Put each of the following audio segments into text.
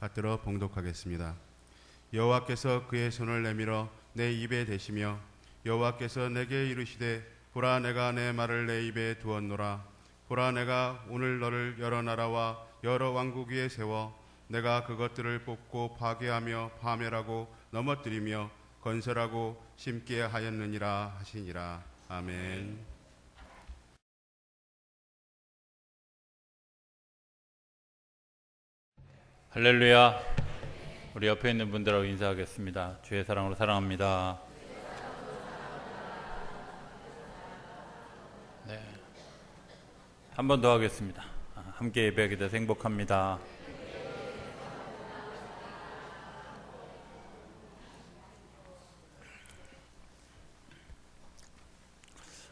받들어 봉독하겠습니다. 여호와께서 그의 손을 내밀어 내 입에 대시며 여호와께서 내게 이르시되 보라 내가 내 말을 내 입에 두었노라 보라 내가 오늘 너를 여러 나라와 여러 왕국 위에 세워 내가 그것들을 뽑고 파괴하며 파멸하고 넘어뜨리며 건설하고 심게 하였느니라 하시니라 아멘. 할렐루야. 우리 옆에 있는 분들하고 인사하겠습니다. 주의 사랑으로 사랑합니다. 네. 한 번 더 하겠습니다. 아, 함께 예배하게 돼서 행복합니다.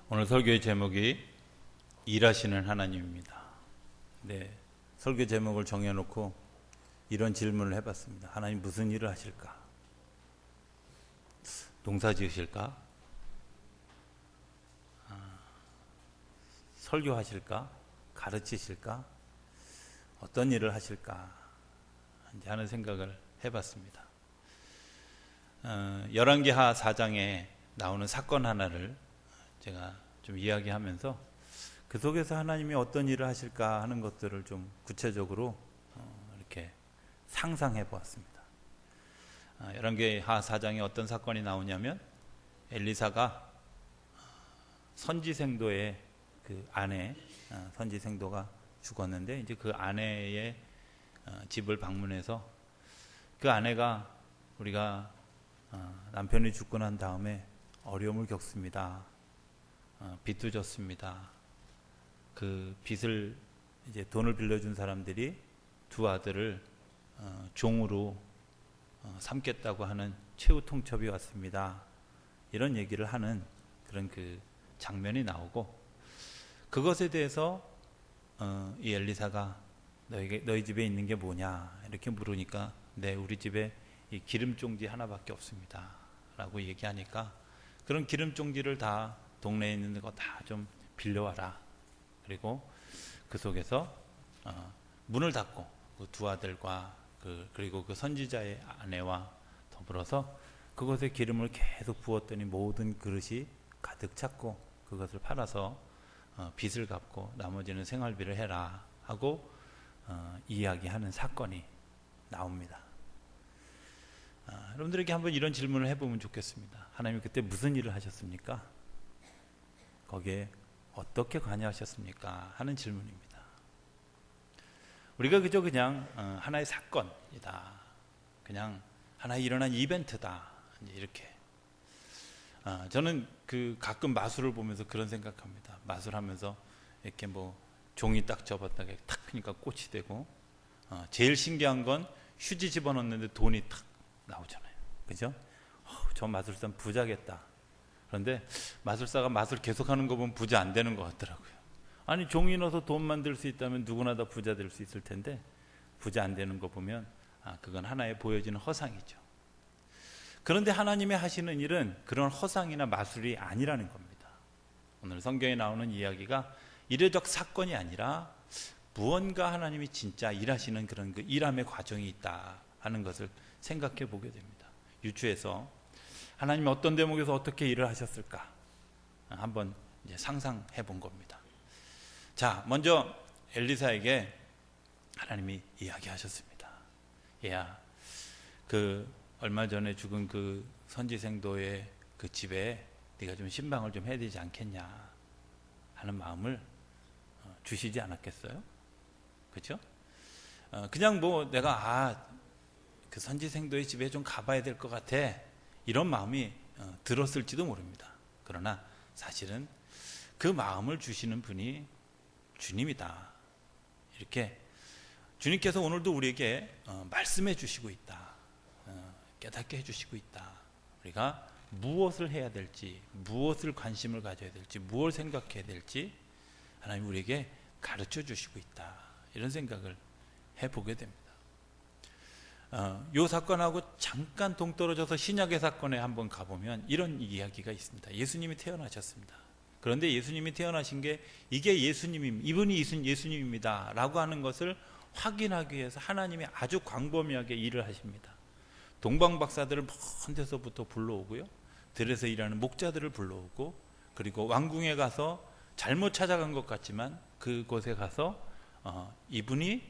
오늘 설교의 제목이 일하시는 하나님입니다. 네. 설교 제목을 정해놓고 이런 질문을 해봤습니다. 하나님 무슨 일을 하실까? 농사 지으실까? 아, 설교하실까? 가르치실까? 어떤 일을 하실까? 이제 하는 생각을 해봤습니다. 어, 열왕기하 4장에 나오는 사건 하나를 제가 좀 이야기하면서 그 속에서 하나님이 어떤 일을 하실까 하는 것들을 좀 구체적으로 상상해 보았습니다. 아, 열왕기하 4장에 어떤 사건이 나오냐면 엘리사가 선지생도의 그 아내 아, 선지생도가 죽었는데 이제 그 아내의 어, 집을 방문해서 그 아내가 우리가 어, 남편이 죽고 난 다음에 어려움을 겪습니다. 어, 빚도 졌습니다. 그 빚을 이제 돈을 빌려준 사람들이 두 아들을 어, 종으로 어, 삼겠다고 하는 최후 통첩이 왔습니다. 이런 얘기를 하는 그런 그 장면이 나오고 그것에 대해서 어, 이 엘리사가 너희 너희 집에 있는 게 뭐냐? 이렇게 물으니까 네 우리 집에 이 기름 종지 하나밖에 없습니다 라고 얘기하니까 그런 기름 종지를 다 동네에 있는 거 다 좀 빌려와라. 그리고 그 속에서 어, 문을 닫고 그 두 아들과 그 그리고 그 선지자의 아내와 더불어서 그것에 기름을 계속 부었더니 모든 그릇이 가득 찼고 그것을 팔아서 어, 빚을 갚고 나머지는 생활비를 해라 하고 어, 이야기하는 사건이 나옵니다. 아, 여러분들에게 한번 이런 질문을 해보면 좋겠습니다. 하나님 그때 무슨 일을 하셨습니까? 거기에 어떻게 관여하셨습니까? 하는 질문입니다. 우리가 그저 그냥 어, 하나의 사건이다. 그냥 하나의 일어난 이벤트다. 이렇게. 아, 저는 그 가끔 마술을 보면서 그런 생각합니다. 마술하면서 이렇게 뭐 종이 딱 접었다가 탁 피니까 꽃이 되고 어, 제일 신기한 건 휴지 집어넣는데 돈이 탁 나오잖아요. 그죠? 어, 저 마술사 부자겠다. 그런데 마술사가 마술 계속하는 거 보면 부자 안 되는 것 같더라고요. 아니 종이 넣어서 돈 만들 수 있다면 누구나 다 부자 될 수 있을 텐데 부자 안 되는 거 보면 아 그건 하나의 보여지는 허상이죠. 그런데 하나님이 하시는 일은 그런 허상이나 마술이 아니라는 겁니다. 오늘 성경에 나오는 이야기가 이례적 사건이 아니라 무언가 하나님이 진짜 일하시는 그런 그 일함의 과정이 있다 하는 것을 생각해 보게 됩니다. 유추해서 하나님이 어떤 대목에서 어떻게 일을 하셨을까 한번 상상해 본 겁니다. 자, 먼저 엘리사에게 하나님이 이야기하셨습니다. 야, 그 얼마 전에 죽은 그 선지생도의 그 집에 네가 좀 신방을 좀 해야 되지 않겠냐 하는 마음을 어, 주시지 않았겠어요? 그렇죠? 그냥 뭐 내가 아 그 선지생도의 집에 좀 가봐야 될 것 같아 이런 마음이 어, 들었을지도 모릅니다. 그러나 사실은 그 마음을 주시는 분이 주님이다. 이렇게 주님께서 오늘도 우리에게 어, 말씀해 주시고 있다. 어, 깨닫게 해 주시고 있다. 우리가 무엇을 해야 될지, 무엇을 관심을 가져야 될지, 무엇을 생각해야 될지 하나님 우리에게 가르쳐 주시고 있다. 이런 생각을 해 보게 됩니다. 어, 이 사건하고 잠깐 동떨어져서 신약의 사건에 한번 가보면 이런 이야기가 있습니다. 예수님이 태어나셨습니다. 그런데 예수님이 태어나신 게 이게 예수님, 이분이 예수님입니다. 라고 하는 것을 확인하기 위해서 하나님이 아주 광범위하게 일을 하십니다. 동방 박사들을 먼 데서부터 불러오고요. 들에서 일하는 목자들을 불러오고 그리고 왕궁에 가서 잘못 찾아간 것 같지만 그곳에 가서 어, 이분이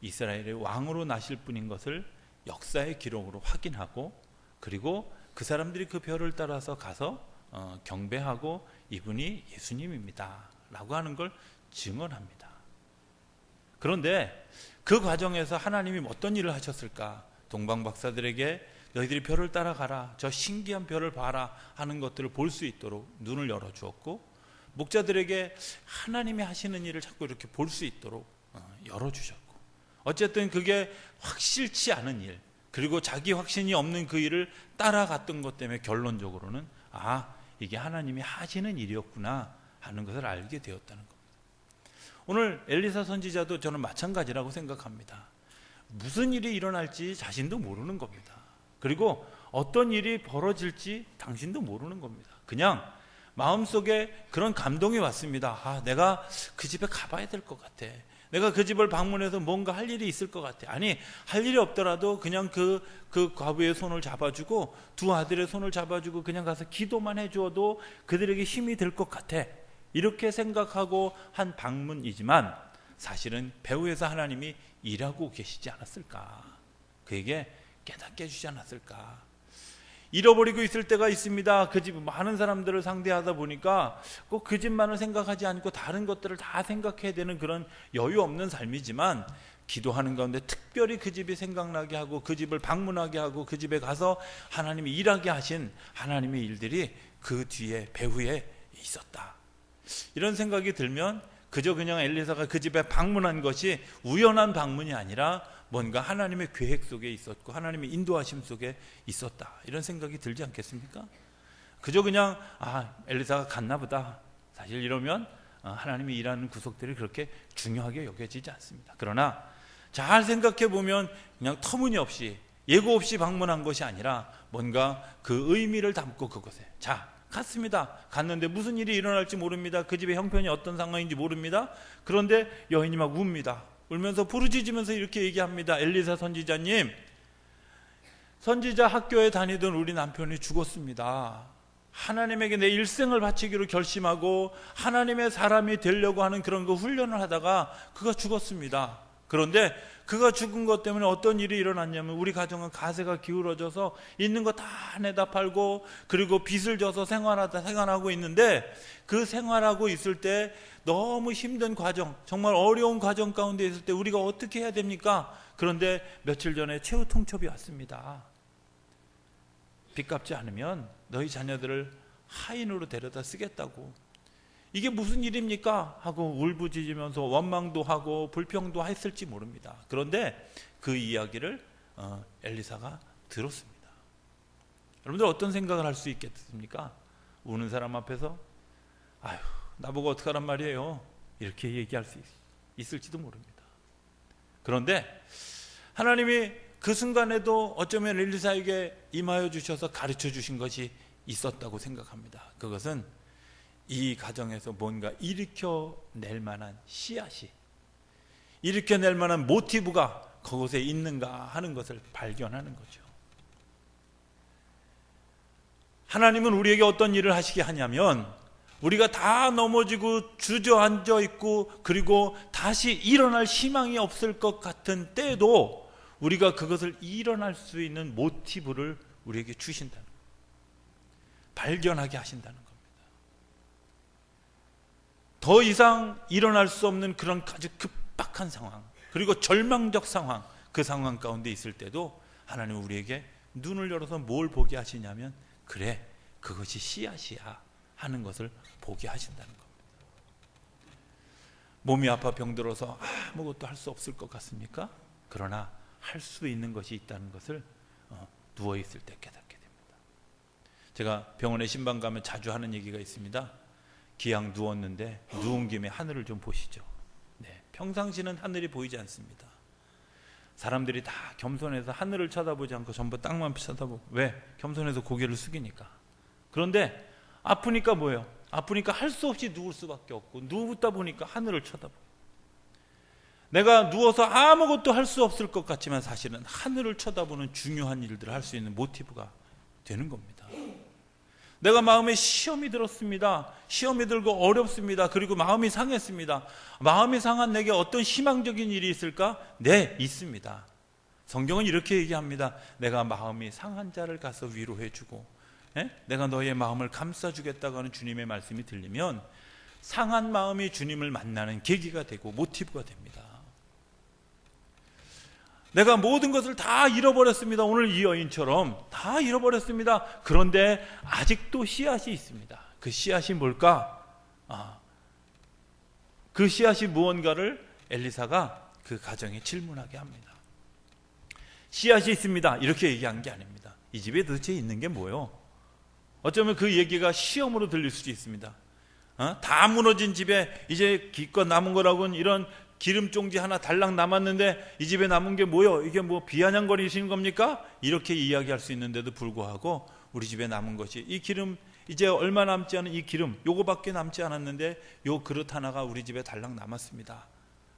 이스라엘의 왕으로 나실 분인 것을 역사의 기록으로 확인하고 그리고 그 사람들이 그 별을 따라서 가서 어, 경배하고 이분이 예수님입니다 라고 하는 걸 증언합니다. 그런데 그 과정에서 하나님이 어떤 일을 하셨을까? 동방 박사들에게 너희들이 별을 따라가라. 저 신기한 별을 봐라 하는 것들을 볼 수 있도록 눈을 열어 주었고 목자들에게 하나님이 하시는 일을 자꾸 이렇게 볼 수 있도록 어, 열어 주셨고 어쨌든 그게 확실치 않은 일 그리고 자기 확신이 없는 그 일을 따라갔던 것 때문에 결론적으로는 아 이게 하나님이 하시는 일이었구나 하는 것을 알게 되었다는 겁니다. 오늘 엘리사 선지자도 저는 마찬가지라고 생각합니다. 무슨 일이 일어날지 자신도 모르는 겁니다. 그리고 어떤 일이 벌어질지 당신도 모르는 겁니다. 그냥 마음속에 그런 감동이 왔습니다. 아, 내가 그 집에 가봐야 될 것 같아. 내가 그 집을 방문해서 뭔가 할 일이 있을 것 같아. 아니, 할 일이 없더라도 그냥 그, 그 과부의 손을 잡아주고 두 아들의 손을 잡아주고 그냥 가서 기도만 해주어도 그들에게 힘이 될 것 같아. 이렇게 생각하고 한 방문이지만 사실은 배후에서 하나님이 일하고 계시지 않았을까? 그에게 깨닫게 해주지 않았을까? 잃어버리고 있을 때가 있습니다. 그 집 많은 사람들을 상대하다 보니까 꼭 그 집만을 생각하지 않고 다른 것들을 다 생각해야 되는 그런 여유 없는 삶이지만 기도하는 가운데 특별히 그 집이 생각나게 하고 그 집을 방문하게 하고 그 집에 가서 하나님이 일하게 하신 하나님의 일들이 그 뒤에 배후에 있었다. 이런 생각이 들면 그저 그냥 엘리사가 그 집에 방문한 것이 우연한 방문이 아니라 뭔가 하나님의 계획 속에 있었고 하나님의 인도하심 속에 있었다. 이런 생각이 들지 않겠습니까? 그저 그냥 아 엘리사가 갔나 보다. 사실 이러면 어, 하나님이 일하는 구석들이 그렇게 중요하게 여겨지지 않습니다. 그러나 잘 생각해 보면 그냥 터무니없이 예고 없이 방문한 것이 아니라 뭔가 그 의미를 담고 그곳에 자 갔습니다. 갔는데 무슨 일이 일어날지 모릅니다. 그 집의 형편이 어떤 상황인지 모릅니다. 그런데 여인이 막 웁니다. 울면서 부르짖으면서 이렇게 얘기합니다. 엘리사 선지자님, 선지자 학교에 다니던 우리 남편이 죽었습니다. 하나님에게 내 일생을 바치기로 결심하고 하나님의 사람이 되려고 하는 그런 그 훈련을 하다가 그가 죽었습니다. 그런데 그가 죽은 것 때문에 어떤 일이 일어났냐면 우리 가정은 가세가 기울어져서 있는 거 다 내다 팔고 그리고 빚을 져서 생활하다 생활하고 있는데 그 생활하고 있을 때 너무 힘든 과정, 정말 어려운 과정 가운데 있을 때 우리가 어떻게 해야 됩니까? 그런데 며칠 전에 최후 통첩이 왔습니다. 빚 갚지 않으면 너희 자녀들을 하인으로 데려다 쓰겠다고 이게 무슨 일입니까? 하고 울부짖으면서 원망도 하고 불평도 했을지 모릅니다. 그런데 그 이야기를 어, 엘리사가 들었습니다. 여러분들 어떤 생각을 할 수 있겠습니까? 우는 사람 앞에서 아유 나보고 어떡하란 말이에요. 이렇게 얘기할 수 있, 을지도 모릅니다. 그런데 하나님이 그 순간에도 어쩌면 엘리사에게 임하여 주셔서 가르쳐 주신 것이 있었다고 생각합니다. 그것은 이 가정에서 뭔가 일으켜 낼 만한 씨앗이 일으켜 낼 만한 모티브가 그곳에 있는가 하는 것을 발견하는 거죠. 하나님은 우리에게 어떤 일을 하시게 하냐면 우리가 다 넘어지고 주저앉아 있고 그리고 다시 일어날 희망이 없을 것 같은 때도 우리가 그것을 일어날 수 있는 모티브를 우리에게 주신다는 거예요. 발견하게 하신다는 거예요. 더 이상 일어날 수 없는 그런 아주 급박한 상황, 그리고 절망적 상황, 그 상황 가운데 있을 때도 하나님 우리에게 눈을 열어서 뭘 보게 하시냐면, 그래, 그것이 씨앗이야 하는 것을 보게 하신다는 겁니다. 몸이 아파 병들어서 아무것도 할 수 없을 것 같습니까? 그러나 할 수 있는 것이 있다는 것을 어, 누워 있을 때 깨닫게 됩니다. 제가 병원에 신방 가면 자주 하는 얘기가 있습니다. 기양 누웠는데 누운 김에 하늘을 좀 보시죠. 네, 평상시는 하늘이 보이지 않습니다. 사람들이 다 겸손해서 하늘을 쳐다보지 않고 전부 땅만 쳐다보고 왜? 겸손해서 고개를 숙이니까. 그런데 아프니까 뭐예요? 아프니까 할 수 없이 누울 수밖에 없고 누우다 보니까 하늘을 쳐다보. 내가 누워서 아무것도 할 수 없을 것 같지만 사실은 하늘을 쳐다보는 중요한 일들을 할 수 있는 모티브가 되는 겁니다. 내가 마음에 시험이 들었습니다. 시험이 들고 어렵습니다. 그리고 마음이 상했습니다. 마음이 상한 내게 어떤 희망적인 일이 있을까? 네, 있습니다. 성경은 이렇게 얘기합니다. 내가 마음이 상한 자를 가서 위로해주고, 예? 내가 너의 마음을 감싸주겠다고 하는 주님의 말씀이 들리면 상한 마음이 주님을 만나는 계기가 되고 모티브가 됩니다. 내가 모든 것을 다 잃어버렸습니다. 오늘 이 여인처럼 다 잃어버렸습니다. 그런데 아직도 씨앗이 있습니다. 그 씨앗이 뭘까? 아, 그 씨앗이 무언가를 엘리사가 그 가정에 질문하게 합니다. 씨앗이 있습니다. 이렇게 얘기한 게 아닙니다. 이 집에 도대체 있는 게 뭐요? 어쩌면 그 얘기가 시험으로 들릴 수도 있습니다. 어? 다 무너진 집에 이제 기껏 남은 거라고는 이런 기름 종지 하나 달랑 남았는데 이 집에 남은 게 뭐요? 이게 뭐 비아냥거리시는 겁니까? 이렇게 이야기할 수 있는데도 불구하고 우리 집에 남은 것이 이 기름 이제 얼마 남지 않은 이 기름 요거밖에 남지 않았는데 요 그릇 하나가 우리 집에 달랑 남았습니다.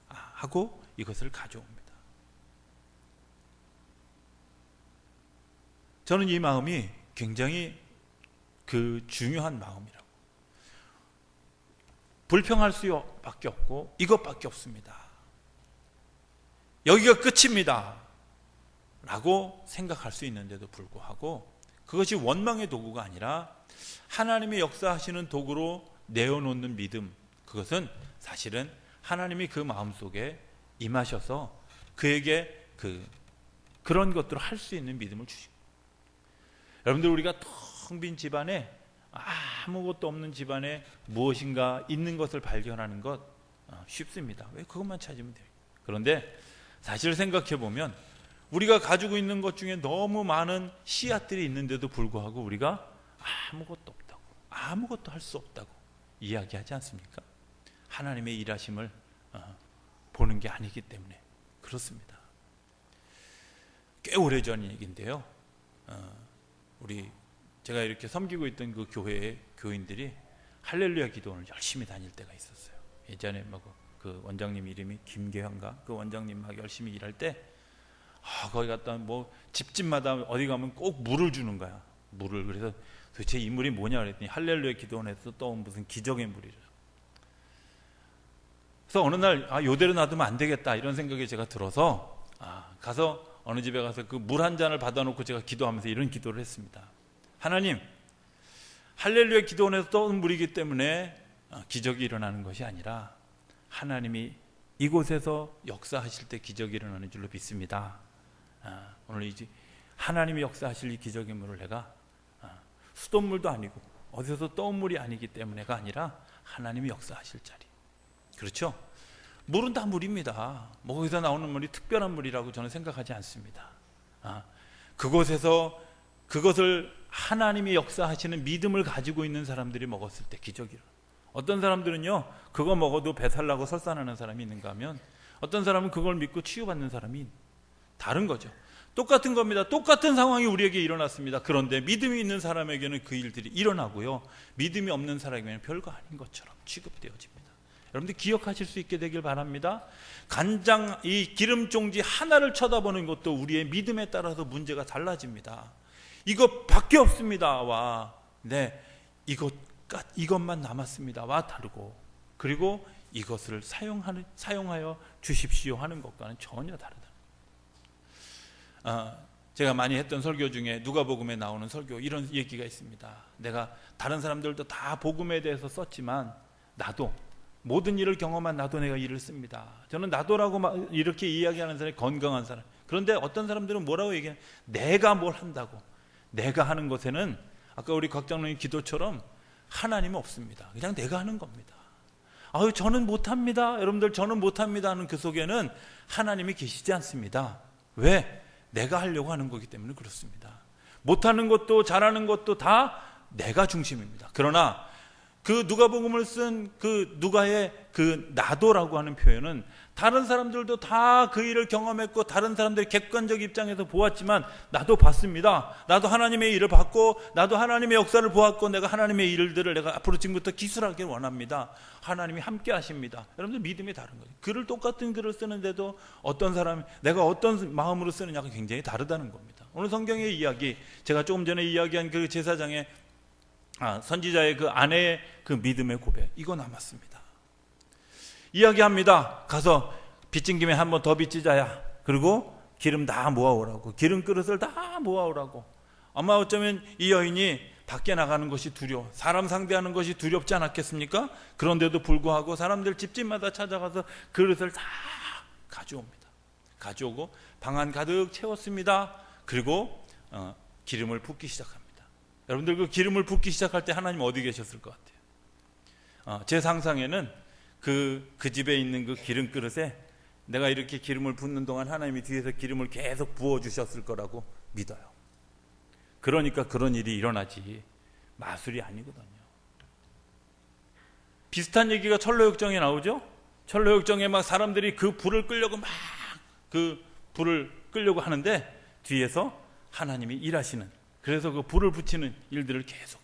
아, 하고 이것을 가져옵니다. 저는 이 마음이 굉장히 그 중요한 마음이라고. 불평할 수밖에 없고 이것밖에 없습니다. 여기가 끝입니다. 라고 생각할 수 있는데도 불구하고 그것이 원망의 도구가 아니라 하나님의 역사하시는 도구로 내어놓는 믿음 그것은 사실은 하나님이 그 마음속에 임하셔서 그에게 그 그런 것들을 할 수 있는 믿음을 주시고 여러분들 우리가 텅 빈 집안에 아 무것도 없는 집안에 무엇인가 있는 것을 발견하는 것 어, 쉽습니다. 왜 그것만 찾으면 돼요. 그런데 사실 생각해 보면 우리가 가지고 있는 것 중에 너무 많은 씨앗들이 있는데도 불구하고 우리가 아무것도 없다고, 아무것도 할 수 없다고 이야기하지 않습니까? 하나님의 일하심을 어, 보는 게 아니기 때문에 그렇습니다. 꽤 오래전 얘기인데요. 어, 우리 제가 이렇게 섬기고 있던 그 교회의 교인들이 할렐루야 기도원을 열심히 다닐 때가 있었어요. 예전에 뭐그 원장님 이름이 김계환가 그 원장님 막 열심히 일할 때 아, 거기 갔다 뭐 집집마다 어디 가면 꼭 물을 주는 거야. 물을 그래서 도대체 이 물이 뭐냐 그랬더니 할렐루야 기도원에서 떠온 무슨 기적의 물이래. 그래서 어느 날 아, 요대로 놔두면 안 되겠다 이런 생각이 제가 들어서 아, 가서 어느 집에 가서 그 물 한 잔을 받아놓고 제가 기도하면서 이런 기도를 했습니다. 하나님, 할렐루야 기도원에서 떠온 물이기 때문에 어, 기적이 일어나는 것이 아니라 하나님이 이곳에서 역사하실 때 기적이 일어나는 줄로 믿습니다. 아, 오늘 이제 하나님이 역사하실 이 기적의 물을 내가 아, 수돗물도 아니고 어디서 떠온 물이 아니기 때문에가 아니라 하나님이 역사하실 자리. 그렇죠? 물은 다 물입니다. 뭐 거기서 나오는 물이 특별한 물이라고 저는 생각하지 않습니다. 아, 그곳에서 그것을 하나님이 역사하시는 믿음을 가지고 있는 사람들이 먹었을 때 기적이 일 어떤 사람들은요, 그거 먹어도 배살나고 설산하는 사람이 있는가 하면 어떤 사람은 그걸 믿고 치유받는 사람이 다른 거죠. 똑같은 겁니다. 똑같은 상황이 우리에게 일어났습니다. 그런데 믿음이 있는 사람에게는 그 일들이 일어나고요. 믿음이 없는 사람에게는 별거 아닌 것처럼 취급되어집니다. 여러분들 기억하실 수 있게 되길 바랍니다. 간장, 이 기름 종지 하나를 쳐다보는 것도 우리의 믿음에 따라서 문제가 달라집니다. 이것밖에 없습니다. 와, 네, 이것 이것만 남았습니다. 와 다르고 그리고 이것을 사용하는 사용하여 주십시오 하는 것과는 전혀 다르다. 아, 제가 많이 했던 설교 중에 누가복음에 나오는 설교 이런 얘기가 있습니다. 내가 다른 사람들도 다 복음에 대해서 썼지만 나도 모든 일을 경험한 나도 내가 일을 씁니다. 저는 나도라고 이렇게 이야기하는 사람이 건강한 사람. 그런데 어떤 사람들은 뭐라고 얘기해? 내가 뭘 한다고. 내가 하는 것에는 아까 우리 곽장로님 기도처럼 하나님은 없습니다. 그냥 내가 하는 겁니다. 아유, 저는 못합니다. 여러분들, 저는 못합니다. 하는 그 속에는 하나님이 계시지 않습니다. 왜? 내가 하려고 하는 거기 때문에 그렇습니다. 못하는 것도 잘하는 것도 다 내가 중심입니다. 그러나 그 누가복음을 쓴 그 누가의 그 나도라고 하는 표현은 다른 사람들도 다 그 일을 경험했고 다른 사람들이 객관적 입장에서 보았지만 나도 봤습니다. 나도 하나님의 일을 봤고 나도 하나님의 역사를 보았고 내가 하나님의 일들을 내가 앞으로 지금부터 기술하길 원합니다. 하나님이 함께 하십니다. 여러분들 믿음이 다른 거예요. 글을 똑같은 글을 쓰는데도 어떤 사람이 내가 어떤 마음으로 쓰느냐가 굉장히 다르다는 겁니다. 오늘 성경의 이야기 제가 조금 전에 이야기한 그 제사장의 아, 선지자의 그 아내의 그 믿음의 고백 이거 남았습니다. 이야기합니다. 가서 빚진 김에 한 번 더 빚지자야. 그리고 기름 다 모아오라고. 기름 그릇을 다 모아오라고. 아마 어쩌면 이 여인이 밖에 나가는 것이 두려워. 사람 상대하는 것이 두렵지 않았겠습니까? 그런데도 불구하고 사람들 집집마다 찾아가서 그릇을 다 가져옵니다. 가져오고 방안 가득 채웠습니다. 그리고 어, 기름을 붓기 시작합니다. 여러분들 그 기름을 붓기 시작할 때 하나님 어디 계셨을 것 같아요? 어, 제 상상에는 그, 그 집에 있는 그 기름 그릇에 내가 이렇게 기름을 붓는 동안 하나님이 뒤에서 기름을 계속 부어주셨을 거라고 믿어요. 그러니까 그런 일이 일어나지 마술이 아니거든요. 비슷한 얘기가 철로역정에 나오죠? 철로역정에 막 사람들이 그 불을 끌려고 막 그 불을 끌려고 하는데 뒤에서 하나님이 일하시는 그래서 그 불을 붙이는 일들을 계속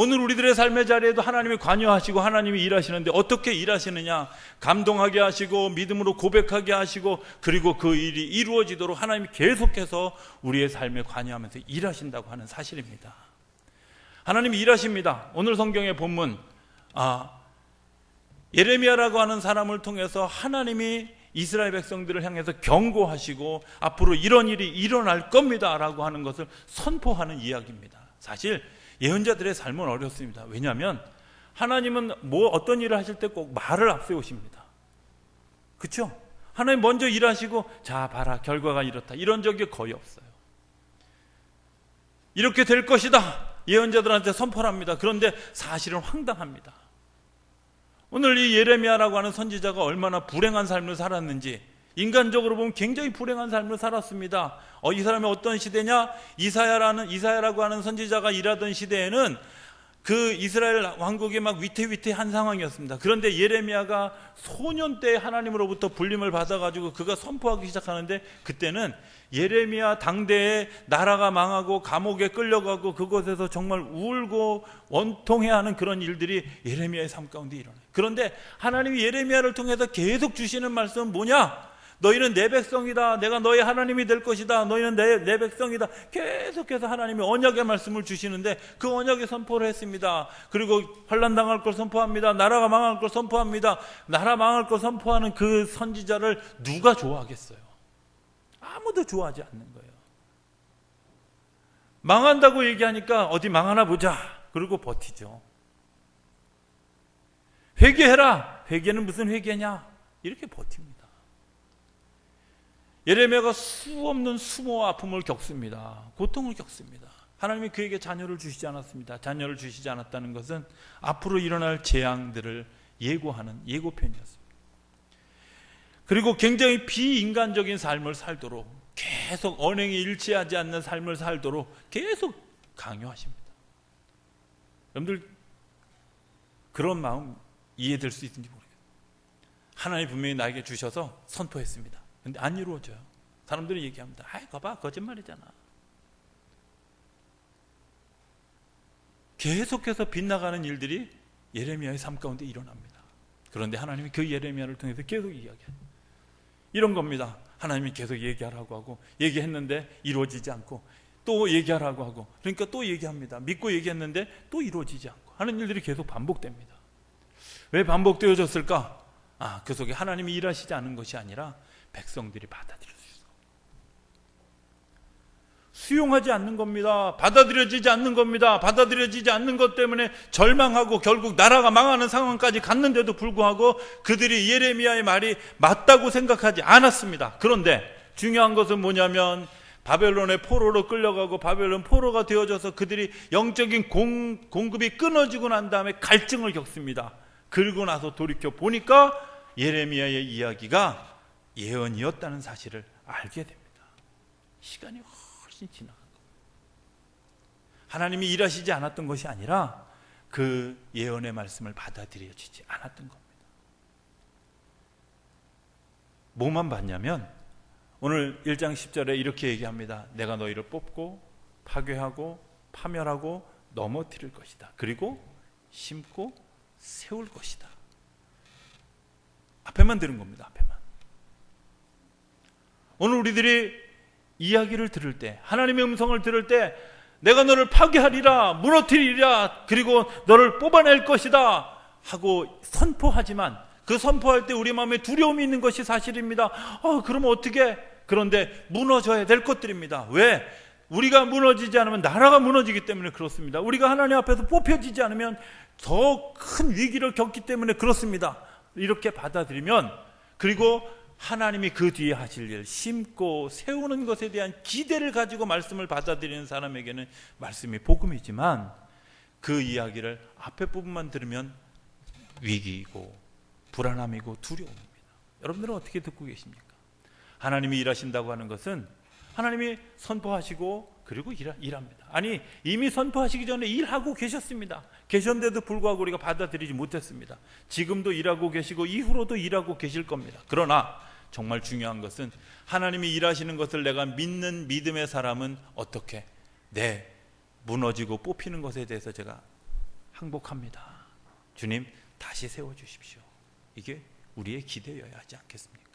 오늘 우리들의 삶의 자리에도 하나님이 관여하시고 하나님이 일하시는데 어떻게 일하시느냐? 감동하게 하시고 믿음으로 고백하게 하시고 그리고 그 일이 이루어지도록 하나님이 계속해서 우리의 삶에 관여하면서 일하신다고 하는 사실입니다. 하나님이 일하십니다. 오늘 성경의 본문 아 예레미야라고 하는 사람을 통해서 하나님이 이스라엘 백성들을 향해서 경고하시고 앞으로 이런 일이 일어날 겁니다라고 하는 것을 선포하는 이야기입니다. 사실 예언자들의 삶은 어렵습니다. 왜냐하면 하나님은 뭐 어떤 일을 하실 때 꼭 말을 앞세우십니다. 그렇죠? 하나님 먼저 일하시고 자 봐라 결과가 이렇다 이런 적이 거의 없어요. 이렇게 될 것이다 예언자들한테 선포를 합니다. 그런데 사실은 황당합니다. 오늘 이 예레미야라고 하는 선지자가 얼마나 불행한 삶을 살았는지 인간적으로 보면 굉장히 불행한 삶을 살았습니다. 어, 이 사람이 어떤 시대냐? 이사야라는 이사야라고 하는 선지자가 일하던 시대에는 그 이스라엘 왕국이 막 위태위태한 상황이었습니다. 그런데 예레미야가 소년 때 하나님으로부터 불림을 받아가지고 그가 선포하기 시작하는데 그때는 예레미야 당대에 나라가 망하고 감옥에 끌려가고 그곳에서 정말 울고 원통해 하는 그런 일들이 예레미야의 삶 가운데 일어나요. 그런데 하나님이 예레미야를 통해서 계속 주시는 말씀은 뭐냐? 너희는 내 백성이다. 내가 너희 하나님이 될 것이다. 너희는 내, 내 백성이다. 계속해서 하나님이 언약의 말씀을 주시는데 그 언약의 선포를 했습니다. 그리고 환란 당할 걸 선포합니다. 나라가 망할 걸 선포합니다. 나라 망할 걸 선포하는 그 선지자를 누가 좋아하겠어요? 아무도 좋아하지 않는 거예요. 망한다고 얘기하니까 어디 망하나 보자. 그리고 버티죠. 회개해라. 회개는 무슨 회개냐? 이렇게 버팁니다. 예레미야가 수없는 수모와 아픔을 겪습니다. 고통을 겪습니다. 하나님이 그에게 자녀를 주시지 않았습니다. 자녀를 주시지 않았다는 것은 앞으로 일어날 재앙들을 예고하는 예고편이었습니다. 그리고 굉장히 비인간적인 삶을 살도록 계속 언행이 일치하지 않는 삶을 살도록 계속 강요하십니다. 여러분들 그런 마음 이해될 수 있는지 모르겠어요. 하나님 분명히 나에게 주셔서 선포했습니다. 근데 안 이루어져요. 사람들이 얘기합니다. 아이, 거봐, 거짓말이잖아. 계속해서 빗나가는 일들이 예레미야의 삶 가운데 일어납니다. 그런데 하나님이 그 예레미야를 통해서 계속 이야기해요. 이런 겁니다. 하나님이 계속 얘기하라고 하고 얘기했는데 이루어지지 않고 또 얘기하라고 하고 그러니까 또 얘기합니다. 믿고 얘기했는데 또 이루어지지 않고 하는 일들이 계속 반복됩니다. 왜 반복되어졌을까? 아, 그 속에 하나님이 일하시지 않은 것이 아니라 백성들이 받아들일 수 있어. 수용하지 않는 겁니다. 받아들여지지 않는 겁니다. 받아들여지지 않는 것 때문에 절망하고 결국 나라가 망하는 상황까지 갔는데도 불구하고 그들이 예레미야의 말이 맞다고 생각하지 않았습니다. 그런데 중요한 것은 뭐냐면 바벨론의 포로로 끌려가고 바벨론 포로가 되어져서 그들이 영적인 공, 공급이 끊어지고 난 다음에 갈증을 겪습니다. 그리고 나서 돌이켜 보니까 예레미야의 이야기가 예언이었다는 사실을 알게 됩니다. 시간이 훨씬 지나간 겁니다. 하나님이 일하시지 않았던 것이 아니라 그 예언의 말씀을 받아들여지지 않았던 겁니다. 뭐만 봤냐면 오늘 1장 10절에 이렇게 얘기합니다. 내가 너희를 뽑고 파괴하고 파멸하고 넘어뜨릴 것이다. 그리고 심고 세울 것이다. 앞에만 들은 겁니다. 앞에만. 오늘 우리들이 이야기를 들을 때 하나님의 음성을 들을 때 내가 너를 파괴하리라 무너뜨리리라 그리고 너를 뽑아낼 것이다 하고 선포하지만 그 선포할 때 우리 마음에 두려움이 있는 것이 사실입니다. 어, 그러면 어떻게? 그런데 무너져야 될 것들입니다. 왜? 우리가 무너지지 않으면 나라가 무너지기 때문에 그렇습니다. 우리가 하나님 앞에서 뽑혀지지 않으면 더 큰 위기를 겪기 때문에 그렇습니다. 이렇게 받아들이면 그리고 하나님이 그 뒤에 하실 일, 심고 세우는 것에 대한 기대를 가지고 말씀을 받아들이는 사람에게는 말씀이 복음이지만 그 이야기를 앞에 부분만 들으면 위기이고 불안함이고 두려움입니다. 여러분들은 어떻게 듣고 계십니까? 하나님이 일하신다고 하는 것은 하나님이 선포하시고 그리고 일합니다. 아니 이미 선포하시기 전에 일하고 계셨습니다. 계셨는데도 불구하고 우리가 받아들이지 못했습니다. 지금도 일하고 계시고 이후로도 일하고 계실 겁니다. 그러나 정말 중요한 것은 하나님이 일하시는 것을 내가 믿는 믿음의 사람은 어떻게 내 무너지고 뽑히는 것에 대해서 제가 항복합니다. 주님 다시 세워 주십시오. 이게 우리의 기대여야 하지 않겠습니까?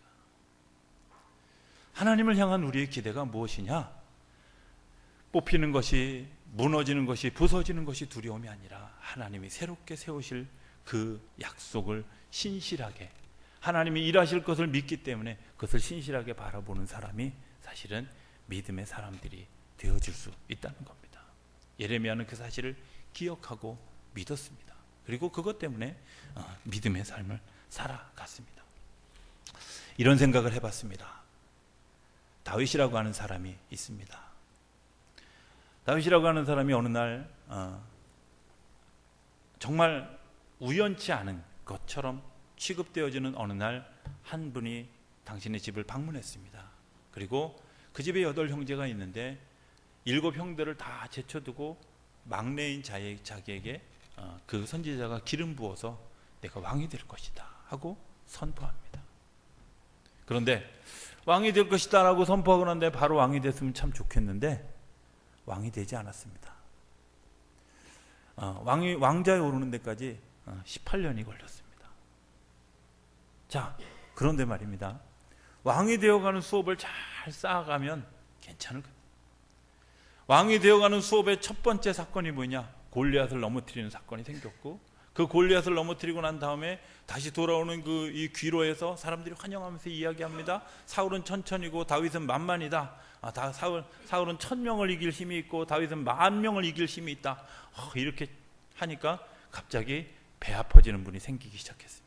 하나님을 향한 우리의 기대가 무엇이냐? 뽑히는 것이 무너지는 것이 부서지는 것이 두려움이 아니라 하나님이 새롭게 세우실 그 약속을 신실하게 하나님이 일하실 것을 믿기 때문에 그것을 신실하게 바라보는 사람이 사실은 믿음의 사람들이 되어질 수 있다는 겁니다. 예레미야는 그 사실을 기억하고 믿었습니다. 그리고 그것 때문에 어, 믿음의 삶을 살아갔습니다. 이런 생각을 해봤습니다. 다윗이라고 하는 사람이 있습니다. 다윗이라고 하는 사람이 어느 날 어, 정말 우연치 않은 것처럼 취급되어지는 어느 날 한 분이 당신의 집을 방문했습니다. 그리고 그 집에 여덟 형제가 있는데 일곱 형들을 다 제쳐두고 막내인 자의, 자기에게 어, 그 선지자가 기름 부어서 내가 왕이 될 것이다 하고 선포합니다. 그런데 왕이 될 것이다 라고 선포하고 난데 바로 왕이 됐으면 참 좋겠는데 왕이 되지 않았습니다. 어, 왕이 왕자에 오르는 데까지 18년이 어, 걸렸습니다. 자, 그런데 말입니다. 왕이 되어가는 수업을 잘 쌓아가면 괜찮을 겁니다. 왕이 되어가는 수업의 첫 번째 사건이 뭐냐? 골리앗을 넘어뜨리는 사건이 생겼고 그 골리앗을 넘어뜨리고 난 다음에 다시 돌아오는 그 이 귀로에서 사람들이 환영하면서 이야기합니다. 사울은 천천히고 다윗은 만만이다. 아, 다 사울 사울은 천 명을 이길 힘이 있고 다윗은 만 명을 이길 힘이 있다. 어, 이렇게 하니까 갑자기 배 아파지는 분이 생기기 시작했어요.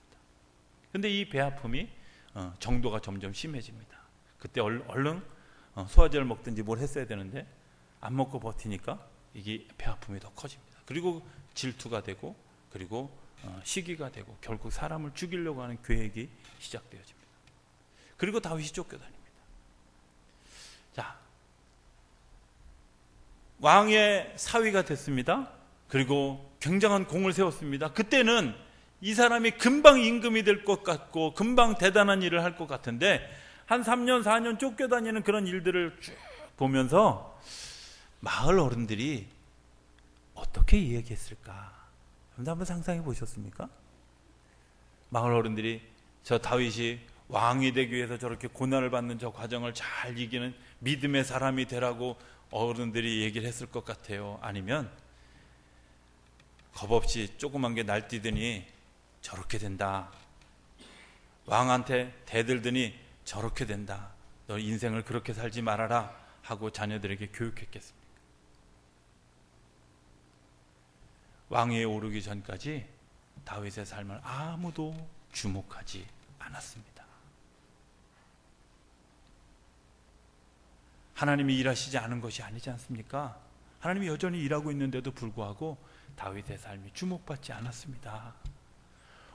근데 이 배 아픔이 어, 정도가 점점 심해집니다. 그때 얼른 어, 소화제를 먹든지 뭘 했어야 되는데 안 먹고 버티니까 이게 배 아픔이 더 커집니다. 그리고 질투가 되고 그리고 어, 시기가 되고 결국 사람을 죽이려고 하는 계획이 시작되어집니다. 그리고 다윗이 쫓겨다닙니다. 자, 왕의 사위가 됐습니다. 그리고 굉장한 공을 세웠습니다. 그때는 이 사람이 금방 임금이 될 것 같고 금방 대단한 일을 할 것 같은데 한 3년, 4년 쫓겨다니는 그런 일들을 쭉 보면서 마을 어른들이 어떻게 이야기했을까? 한번 상상해 보셨습니까? 마을 어른들이 저 다윗이 왕이 되기 위해서 저렇게 고난을 받는 저 과정을 잘 이기는 믿음의 사람이 되라고 어른들이 얘기를 했을 것 같아요. 아니면 겁 없이 조그만 게 날뛰더니 저렇게 된다. 왕한테 대들더니 저렇게 된다. 너 인생을 그렇게 살지 말아라 하고 자녀들에게 교육했겠습니까? 왕위에 오르기 전까지 다윗의 삶을 아무도 주목하지 않았습니다. 하나님이 일하시지 않은 것이 아니지 않습니까? 하나님이 여전히 일하고 있는데도 불구하고 다윗의 삶이 주목받지 않았습니다.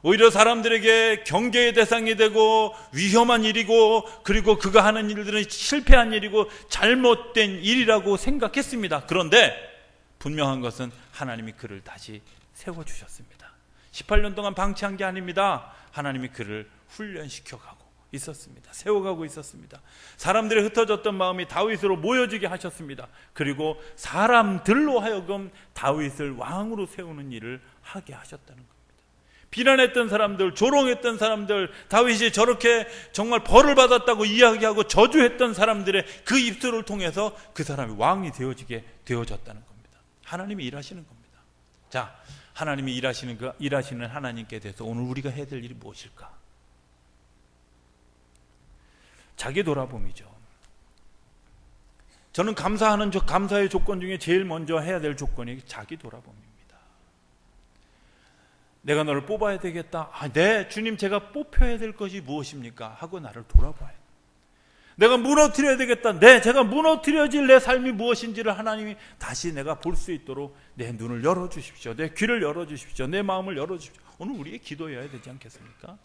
오히려 사람들에게 경계의 대상이 되고 위험한 일이고 그리고 그가 하는 일들은 실패한 일이고 잘못된 일이라고 생각했습니다. 그런데 분명한 것은 하나님이 그를 다시 세워 주셨습니다. 18년 동안 방치한 게 아닙니다. 하나님이 그를 훈련시켜 가고 있었습니다. 세워가고 있었습니다. 사람들의 흩어졌던 마음이 다윗으로 모여지게 하셨습니다. 그리고 사람들로 하여금 다윗을 왕으로 세우는 일을 하게 하셨다는 겁니다. 비난했던 사람들, 조롱했던 사람들, 다윗이 저렇게 정말 벌을 받았다고 이야기하고 저주했던 사람들의 그 입술을 통해서 그 사람이 왕이 되어지게 되어졌다는 겁니다. 하나님이 일하시는 겁니다. 자, 하나님이 일하시는 그 일하시는 하나님께 대해서 오늘 우리가 해야 될 일이 무엇일까? 자기 돌아봄이죠. 저는 감사하는 저 감사의 조건 중에 제일 먼저 해야 될 조건이 자기 돌아봄입니다. 내가 너를 뽑아야 되겠다. 아, 네, 주님 제가 뽑혀야 될 것이 무엇입니까? 하고 나를 돌아봐요. 내가 무너뜨려야 되겠다. 네, 제가 무너뜨려질 내 삶이 무엇인지를 하나님이 다시 내가 볼 수 있도록 내 눈을 열어 주십시오. 내 귀를 열어 주십시오. 내 마음을 열어 주십시오. 오늘 우리의 기도여야 되지 않겠습니까?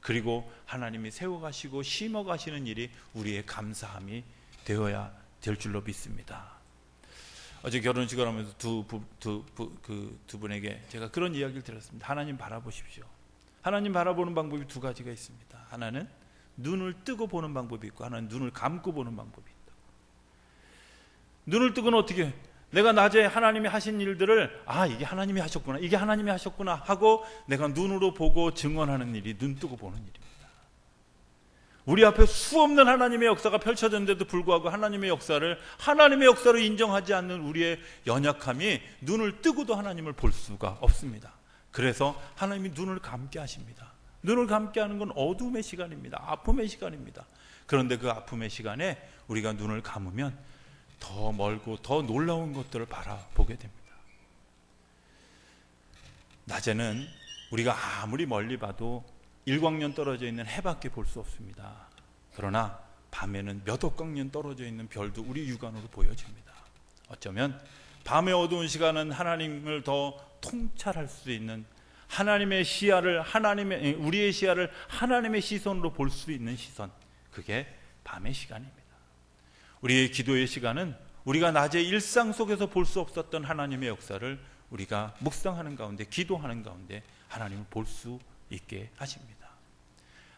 그리고 하나님이 세워 가시고 심어 가시는 일이 우리의 감사함이 되어야 될 줄로 믿습니다. 어제 결혼식을 하면서 두, 두, 그, 두 분에게 제가 그런 이야기를 들었습니다. 하나님 바라보십시오. 하나님 바라보는 방법이 두 가지가 있습니다. 하나는 눈을 뜨고 보는 방법이 있고 하나는 눈을 감고 보는 방법이 있다. 눈을 뜨고는 어떻게 내가 낮에 하나님이 하신 일들을 아 이게 하나님이 하셨구나 이게 하나님이 하셨구나 하고 내가 눈으로 보고 증언하는 일이 눈 뜨고 보는 일입니다. 우리 앞에 수없는 하나님의 역사가 펼쳐졌는데도 불구하고 하나님의 역사를 하나님의 역사로 인정하지 않는 우리의 연약함이 눈을 뜨고도 하나님을 볼 수가 없습니다. 그래서 하나님이 눈을 감게 하십니다. 눈을 감게 하는 건 어둠의 시간입니다. 아픔의 시간입니다. 그런데 그 아픔의 시간에 우리가 눈을 감으면 더 멀고 더 놀라운 것들을 바라보게 됩니다. 낮에는 우리가 아무리 멀리 봐도 일광년 떨어져 있는 해밖에 볼 수 없습니다. 그러나 밤에는 몇 억광년 떨어져 있는 별도 우리 육안으로 보여집니다. 어쩌면 밤의 어두운 시간은 하나님을 더 통찰할 수 있는 하나님의 시야를 하나님의 우리의 시야를 하나님의 시선으로 볼 수 있는 시선 그게 밤의 시간입니다. 우리의 기도의 시간은 우리가 낮에 일상 속에서 볼 수 없었던 하나님의 역사를 우리가 묵상하는 가운데 기도하는 가운데 하나님을 볼수 있게 하십니다.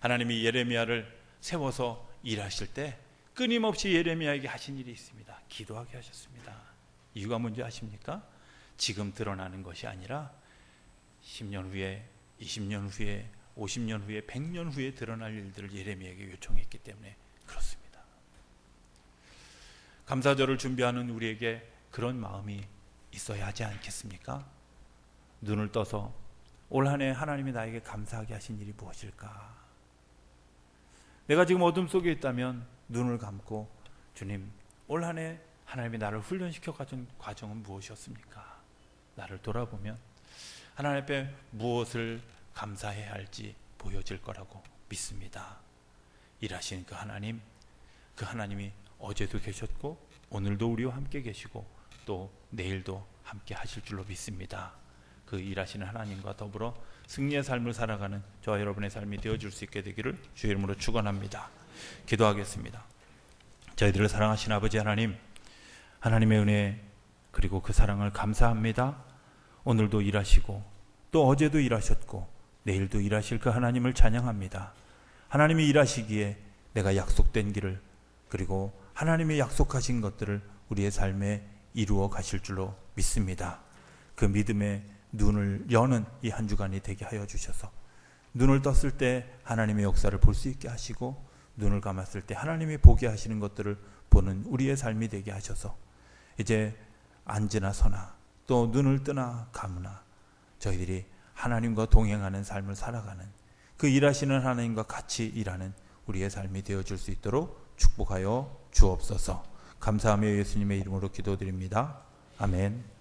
하나님이 예레미야를 세워서 일하실 때 끊임없이 예레미야에게 하신 일이 있습니다. 기도하게 하셨습니다. 이유가 뭔지 아십니까? 지금 드러나는 것이 아니라 10년 후에, 20년 후에, 50년 후에, 100년 후에 드러날 일들을 예레미야에게 요청했기 때문에 그렇습니다. 감사절을 준비하는 우리에게 그런 마음이 있어야 하지 않겠습니까? 눈을 떠서 올 한해 하나님이 나에게 감사하게 하신 일이 무엇일까? 내가 지금 어둠 속에 있다면 눈을 감고 주님 올 한해 하나님이 나를 훈련시켜 가준 과정은 무엇이었습니까? 나를 돌아보면 하나님 앞에 무엇을 감사해야 할지 보여질 거라고 믿습니다. 일하시는 그 하나님, 그 하나님이 어제도 계셨고 오늘도 우리와 함께 계시고 또 내일도 함께 하실 줄로 믿습니다. 그 일하시는 하나님과 더불어 승리의 삶을 살아가는 저와 여러분의 삶이 되어줄 수 있게 되기를 주의 이름으로 축원합니다. 기도하겠습니다. 저희들을 사랑하신 아버지 하나님, 하나님의 은혜 그리고 그 사랑을 감사합니다. 오늘도 일하시고 또 어제도 일하셨고 내일도 일하실 그 하나님을 찬양합니다. 하나님이 일하시기에 내가 약속된 길을 그리고 하나님의 약속하신 것들을 우리의 삶에 이루어 가실 줄로 믿습니다. 그 믿음의 눈을 여는 이 한 주간이 되게 하여 주셔서 눈을 떴을 때 하나님의 역사를 볼 수 있게 하시고 눈을 감았을 때 하나님이 보게 하시는 것들을 보는 우리의 삶이 되게 하셔서 이제 앉으나 서나 또 눈을 뜨나 감으나 저희들이 하나님과 동행하는 삶을 살아가는 그 일하시는 하나님과 같이 일하는 우리의 삶이 되어줄 수 있도록 축복하여 주옵소서 감사하며 예수님의 이름으로 기도드립니다. 아멘.